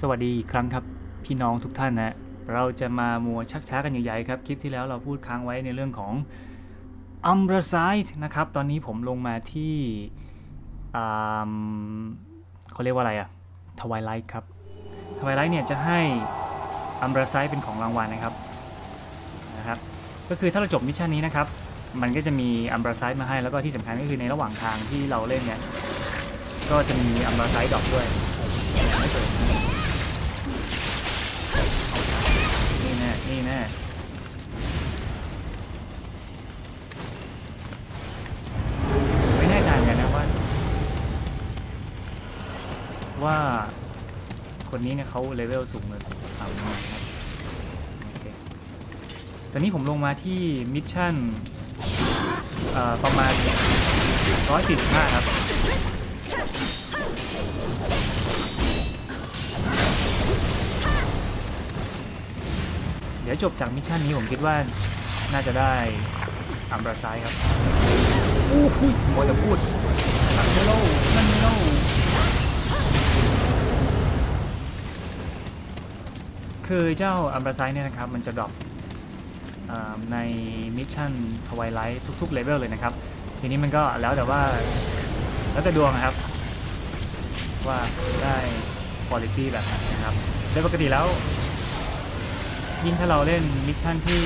สวัสดีอีกครั้งครับพี่น้องทุกท่านนะเราจะมามัวชักช้ากันใหญ่ๆครับ คลิปที่แล้วเราพูดค้างไว้ในเรื่องของ u m b r a s i d e นะครับ ตอนนี้ผมลงมาที่เขาเรียกว่าอะไรอะ Twilight ครับ Twilight เนี่ยจะให้ u m b r a s i d e เป็นของรางวัลนะครับนะครับ ก็คือถ้าเราจบมิชชั่นนี้นะครับ มันก็จะมี u m b r a s i d e มาให้แล้วก็ที่สำคัญก็คือในระหว่างทางที่เราเล่นเนี่ยก็จะมี u m b r a s i d e ดอปด้วยไม่เปิ นี่แน่ไม่แน่ใจเหมือนกันนะว่า ว่า คนนี้เนี่ยเขาเลเวลสูงเลยต่ำมากครับโอเคตอนนี้ผมลงมาที่มิชชั่นประมาณ145ครับ ดี๋ยวจบจากมิชชั่นนี้ผมคิดว่าน่าจะได้อัมบราไซครับโอ้โหโมจะพูดนั่นไม่เล่านั่นไม่เล่าคือเจ้าอัมบราไซเนี่ยนะครับ มันจะดรอปในมิชชั่นทวายไลท์ทุกๆเลเวลเลยนะครับ ทีนี้มันก็แล้วแต่ว่า แล้วแต่ดวงนะครับ ว่าได้คุณภาพแบบไหนนะครับโดยปกติแล้ว ยิ่งถ้าเราเล่นมิชชั่นที่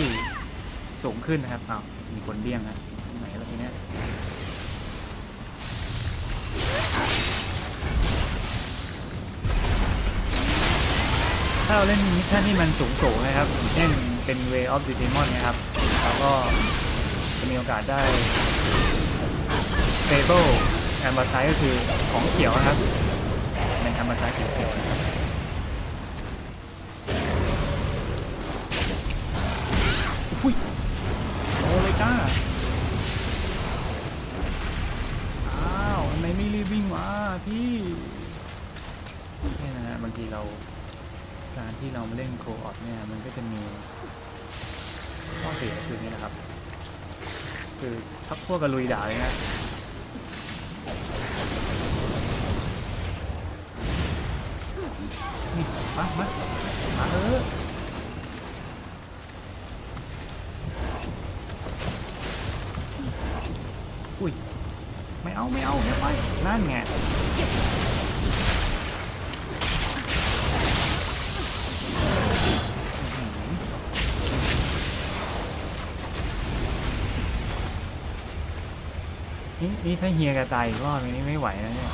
สูงขึ้นนะครับอ้าวมีคนเบี้ยงนะที่ไหนแล้วทีเนี้ยถ้าเราเล่นมิชชั่นที่มันสูงสูงๆนะครับอย่างเช่นเป็น Way of the Demon นะครับเราก็จะมีโอกาสได้ Fable a m b a s s i ก็คือของเขียวนะครับเป็น a m b a s s i สีเขียวนะครับ อุ้ยโอเลยจ้า อ้าวทำไมไม่รีบวิ่งวะพี่นี่นะฮะบางทีเราการที่เรามาเล่นโคออดเนี่ยมันก็จะมีข้อเสียคือนี้นะครับ คือทักพวกกระลุยด่าเลยนะนี่มามามาเออ อุ้ย ไม่ เอาไม่เอาอย่ไปนั่นไงนี่นี่ถ้าเฮียแกตายกรอบนึงนี่ไม่ไหวนะเนี่ย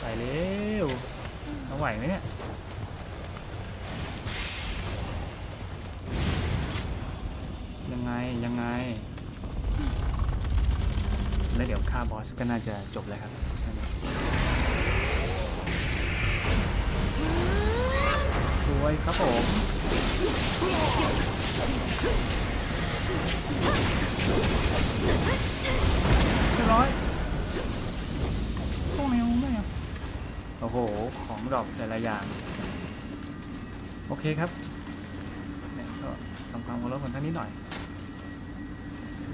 ไปเร็วเอาไหวไหมเนี่ยยังไง ยังไง แล้วเดี๋ยวฆ่าบอสก็น่าจะจบแล้วครับสวยครับผมเรียบร้อยโอ้แมวแมวโอ้โห ของดรอปแต่ละอย่าง โอเคครับเนี่ยก็ทำความเคารพกันท่านนิดหน่อย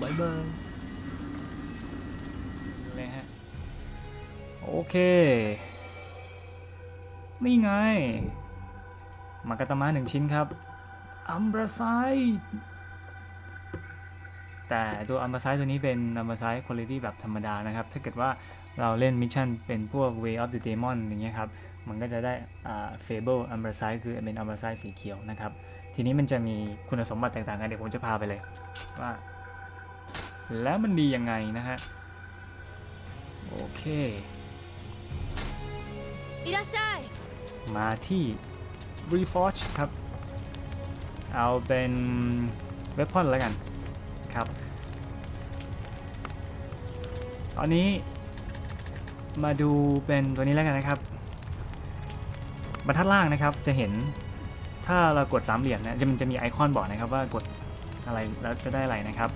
บายบายเลย โอเค นี่ไง มากาตามาหนึ่งชิ้นครับ อัมบราไซแต่ตัวอัมบราไซตัวนี้เป็นอัมบราไซคุณภาพแบบธรรมดานะครับ ถ้าเกิดว่าเราเล่นมิชชั่นเป็นพวก Way of the Demon อย่างเงี้ยครับ มันก็จะได้อ่า Fable a m b r a s i คือเป็น a m b r a s i สีเขียวนะครับ ทีนี้มันจะมีคุณสมบัติต่างๆกันเดี๋ยวผมจะพาไปเลยว่า แล้วมันดียังไงนะฮะ โอเค มาที่ Reforge ครับ เอาเป็นเวพอนแล้วกันครับ ตอนนี้มาดูเป็นตัวนี้แล้วกันนะครับ บรรทัดล่างนะครับจะเห็นถ้าเรากดสามเหลี่ยมนะจะมันจะมีไอคอนบอกนะครับว่ากดอะไรแล้วจะได้อะไรนะครับ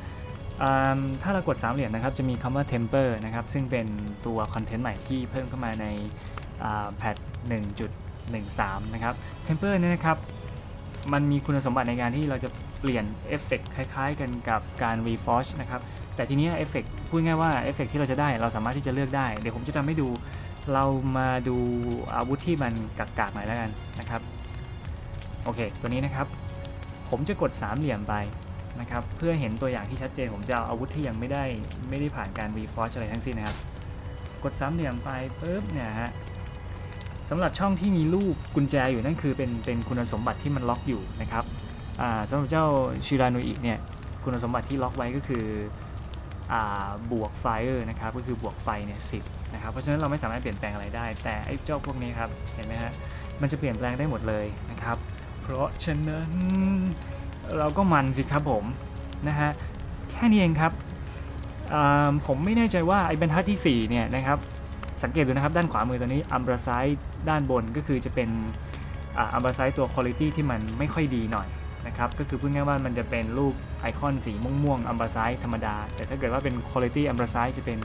ถ้าเรากดสามเหลี่ยมนะครับจะมีคำว่า temper นะครับซึ่งเป็นตัวคอนเทนต์ใหม่ที่เพิ่มเข้ามาใน แพท1.13 นะครับ Temper เนี่ยนะครับ มันมีคุณสมบัติในการที่เราจะเปลี่ยนเอฟเฟกคล้ายๆ กันกับการ Reforge นะครับ แต่ทีนี้เอฟเฟกพูดง่ายว่าเอฟเฟกที่เราจะได้เราสามารถที่จะเลือกได้ เดี๋ยวผมจะทำให้ดูเรามาดูอาวุธที่มันกากๆหน่อยแล้วกันนะครับ โอเค ตัวนี้นะครับ ผมจะกดสามเหลี่ยมไปนะครับ เพื่อเห็นตัวอย่างที่ชัดเจน ผมจะเอาอาวุธที่ยังไม่ได้ไม่ได้ผ่านการ reforge อะไรทั้งสิ้นนะครับ กดสามเหลี่ยมไปปุ๊บเนี่ยฮะ สำหรับช่องที่มีรูปกุญแจอยู่นั่นคือเป็นเป็นคุณสมบัติที่มันล็อกอยู่นะครับสำหรับเจ้าชิรานุอิเนี่ยคุณสมบัติที่ล็อกไว้ก็คืออบวกไฟเออร์นะครับก็คือบวกไฟเนี่ยสินะครับเพราะฉะนั้นเราไม่สามารถเปลี่ยนแปลงอะไรได้ แต่ไอ้เจ้าพวกนี้ครับเห็นไหมฮะมันจะเปลี่ยนแปลงได้หมดเลยนะครับ เพราะฉะนั้นเราก็มันสิครับผมนะฮะแค่นี้เองครับผมไม่แน่ใจว่าไอ้บรรทัดที่4เนี่ยนะครับ สังเกตดูนะครับด้านขวามือตัวนี้อัมบราไซด์ด้านบนก็คือจะเป็นอัมบราไซด์ตัวคุณภาพที่มันไม่ค่อยดีหน่อยนะครับก็คือพูดง่ายๆว่ามันจะเป็นรูปไอคอนสีม่วงๆอัมบราไซด์ธรรมดา แต่ถ้าเกิดว่าเป็นคุณภาพอัมบราไซด์จะเป็น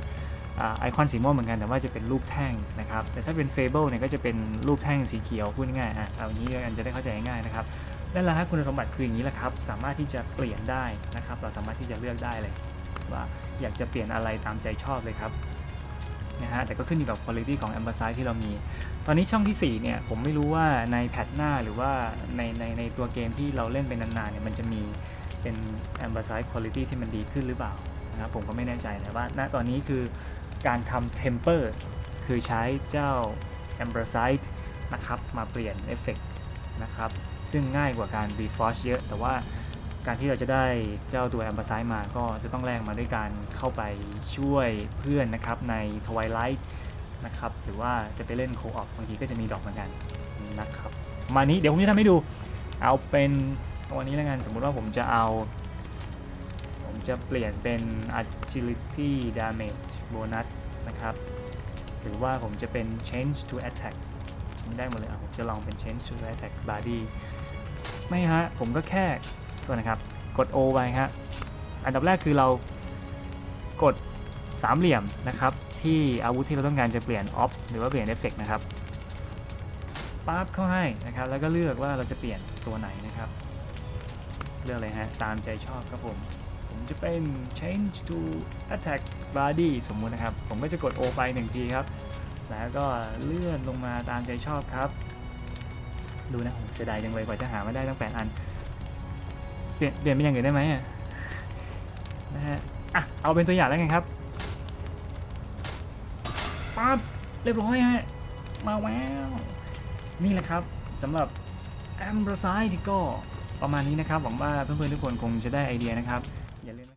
ไอคอนสีม่วงเหมือนกันแต่ว่าจะเป็นรูปแท่งนะครับแต่ถ้าเป็นเฟเบิลเนี่ยก็จะเป็นรูปแท่งสีเขียวพูดง่ายๆอะเอางี้กันจะได้เข้าใจง่ายนะครับนั่นแหละครับคุณสมบัติคืออย่างนี้แหละครับสามารถที่จะเปลี่ยนได้นะครับ เราสามารถที่จะเลือกได้เลย ว่าอยากจะเปลี่ยนอะไรตามใจชอบเลยครับ นะฮะแต่ก็ขึ้นอยู่กับ quality ของ a m b a s s i d e ที่เรามี ตอนนี้ช่องที่4เนี่ยผมไม่รู้ว่าในแพทหน้าหรือว่าในในในตัวเกมที่เราเล่นเป็นนานๆเนี่ยมันจะมีเป็น a m b a s s i d e quality ที่มันดีขึ้นหรือเปล่านะครับผมก็ไม่แน่ใจแต่ว่าณตอนนี้คือการทำ temper คือใช้เจ้า a m b r a s i d e นะครับมาเปลี่ยนเอฟเฟกนะครับซึ่งง่ายกว่าการ reforge เยอะ แต่ว่า การที่เราจะได้เจ้าตัว a m b a s s i d e มาก็จะต้องแลกมาด้วยการเข้าไปช่วยเพื่อนนะครับใน Twilight นะครับหรือว่าจะไปเล่นโคออฟบางทีก็จะมีดอกเหมือนกันนะครับมานี้เดี๋ยวผมจะทำให้ดูเอาเป็นตัวนี้แล้วกันสมมุติว่าผมจะเอา ผมจะเปลี่ยนเป็น agility damage bonus นะครับหรือว่าผมจะเป็น change to attack ได้หมดเลยอะผมจะลองเป็น change to attack body ไม่ฮะ ผมก็แค่ ตัวนะครับ กด O ไปฮะอันดับแรกคือเรากดสามเหลี่ยมนะครับ ที่อาวุธที่เราต้องการจะเปลี่ยน off หรือว่าเปลี่ยน effect นะครับปั๊บเข้าให้นะครับ แล้วก็เลือกว่าเราจะเปลี่ยนตัวไหนนะครับ เลือกเลยฮะตามใจชอบครับผม ผมจะเป็น change to attack body สมมุตินะครับ ผมก็จะกด O ไปหนึ่งทีครับ แล้วก็เลื่อนลงมาตามใจชอบครับ ดูนะผมเสียดายจังเลยกว่าจะหามาได้ตั้งแปดอัน เปลี่ยนเปลี่ยนเป็นอย่างอื่นได้ไหมอะนะฮะอะเอาเป็นตัวอย่างแล้วกันครับปั๊บเรียบร้อยฮะมาแล้วนี่แหละครับสำหรับแอมเบอร์ไซที่ก็ประมาณนี้นะครับหวังว่าเพื่อนๆทุกคนคงจะได้ไอเดียนะครับอย่าลืมน